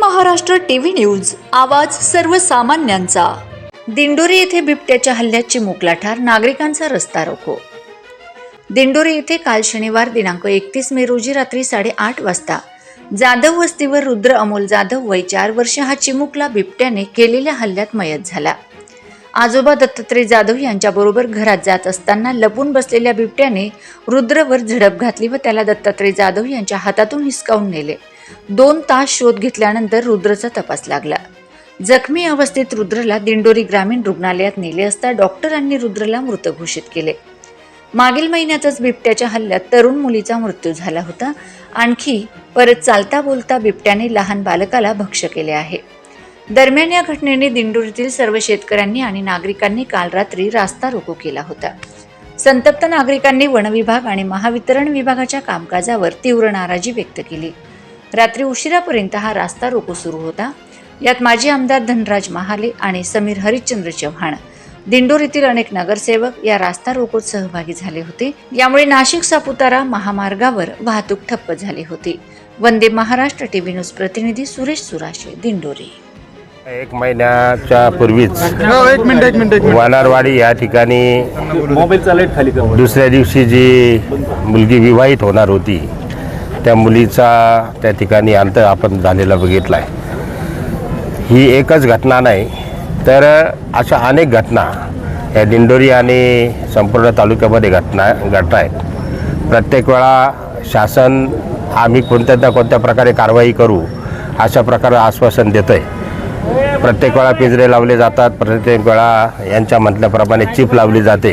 Maharashtra TV news आवाज सर्वसामान्यांचा. दिंडोरी येथे बिबट्याच्या हल्ल्यात चिमुकला ठार नागरिकांचा रस्ता रोको. दिंडोरी येथे काल शनिवार दिनांक एकतीस मे रोजी रात्री साडेआठ वाजता जाधव वस्तीवर रुद्र अमोल जाधव वय चार वर्ष हा चिमुकला बिबट्याने केलेल्या हल्ल्यात मयत झाला. आजोबा दत्तात्रय जाधव यांच्याबरोबर घरात जात असताना लपून बसलेल्या बिबट्याने रुद्रवर झडप घातली व त्याला दत्तात्रय जाधव यांच्या हातातून हिसकावून नेले. दोन तास शोध घेतल्यानंतर रुद्रचा तपास लागला. जखमी अवस्थेत रुद्रला दिंडोरी ग्रामीण रुग्णालयात नेले असता डॉक्टरांनी रुद्रला मृत घोषित केले. मागील महिन्यातच बिबट्याच्या हल्ल्यात तरुण मुलीचा मृत्यू झाला होता. आणखी परत चालता बोलता बिबट्याने लहान बालकाला भक्ष्य केले आहे. दरम्यान या घटनेने दिंडोरीतील सर्व शेतकऱ्यांनी आणि नागरिकांनी काल रात्री रास्ता रोको केला होता. संतप्त नागरिकांनी वनविभाग आणि महावितरण विभागाच्या कामकाजावर तीव्र नाराजी व्यक्त केली. रात्री उशिरापर्यंत हा रास्ता रोको सुरू होता. यात माजी आमदार धनराज महाले आणि समीर हरिश्चंद्र चव्हाण. दिंडोरीतील अनेक नगरसेवक या रास्ता रोकोत सहभागी झाले होते. यामुळे नाशिक सापुतारा महामार्गावर वाहतूक ठप्प झाली होती. वंदे महाराष्ट्र टीव्ही न्यूज प्रतिनिधी सुरेश सुराशे दिंडोरी. एक महिन्याच्या पूर्वीच हो वानारवाडी या ठिकाणी दुसऱ्या दिवशी जी मुलगी विवाहित होणार होती त्या मुलीचा त्या ठिकाणी अंत आपण झालेला बघितला आहे ही एकच घटना नाही तर अशा अनेक घटना या दिंडोरी आणि संपूर्ण तालुक्यामध्ये घटना घटना आहेत. प्रत्येक वेळा शासन आम्ही कोणत्या ना कोणत्या प्रकारे कारवाई करू अशा प्रकारे आश्वासन देतं आहे प्रत्येक वेळा पिंजरे लावले जातात प्रत्येक वेळा यांच्या म्हटल्याप्रमाणे चिप लावली जाते.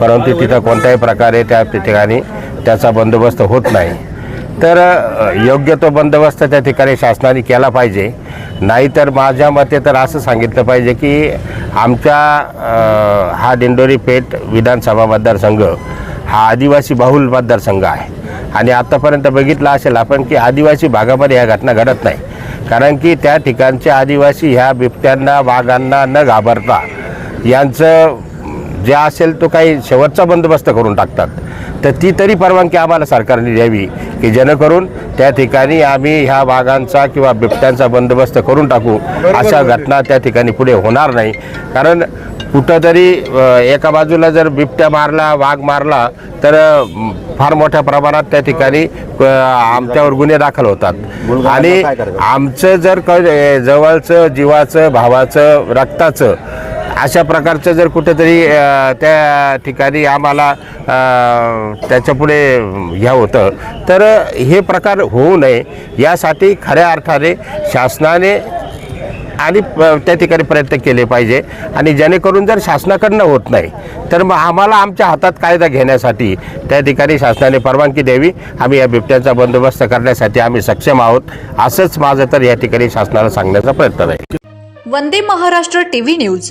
परंतु तिथं कोणत्याही प्रकारे त्या ठिकाणी त्याचा बंदोबस्त होत नाही. तर योग्य तो बंदोबस्त त्या ठिकाणी शासनाने केला पाहिजे. नाहीतर माझ्या मते तर असं सांगितलं पाहिजे की आमच्या हा दिंडोरी पेठ विधानसभा मतदारसंघ हा आदिवासी बहुल मतदारसंघ आहे. आणि आत्तापर्यंत बघितलं असेल आपण की आदिवासी भागामध्ये ह्या घटना घडत नाही. कारण की त्या ठिकाणचे आदिवासी ह्या बिबट्यांना वाघांना न घाबरता यांचं जे असेल तो काही शेवटचा बंदोबस्त करून टाकतात. तर ती तरी परवानगी आम्हाला सरकारने द्यावी की जेणेकरून त्या ठिकाणी आम्ही ह्या वाघांचा किंवा बिबट्यांचा बंदोबस्त करून टाकू अशा घटना त्या ठिकाणी पुढे होणार नाही. कारण कुठंतरी एका बाजूला जर बिबट्या मारला वाघ मारला तर फार मोठ्या प्रमाणात त्या ठिकाणी आमच्यावर गुन्हे दाखल होतात. आणि आमचं जर क जवळचं जीवाचं भावाचं रक्ताचं अशा प्रकारचं जर कुठेतरी त्या ठिकाणी आम्हाला त्याच्यापुढे ह्या होतं. तर हे प्रकार होऊ नये. यासाठी खऱ्या अर्थाने शासनाने आणि त्या ठिकाणी प्रयत्न केले पाहिजे. आणि जेणेकरून जर शासनाकडनं होत नाही तर मग आम्हाला आमच्या हातात कायदा घेण्यासाठी त्या ठिकाणी शासनाने परवानगी द्यावी. आम्ही या बिबट्यांचा बंदोबस्त करण्यासाठी आम्ही सक्षम आहोत. असंच माझं तर या ठिकाणी शासनाला सांगण्याचा प्रयत्न आहे. Vande Maharashtra TV news.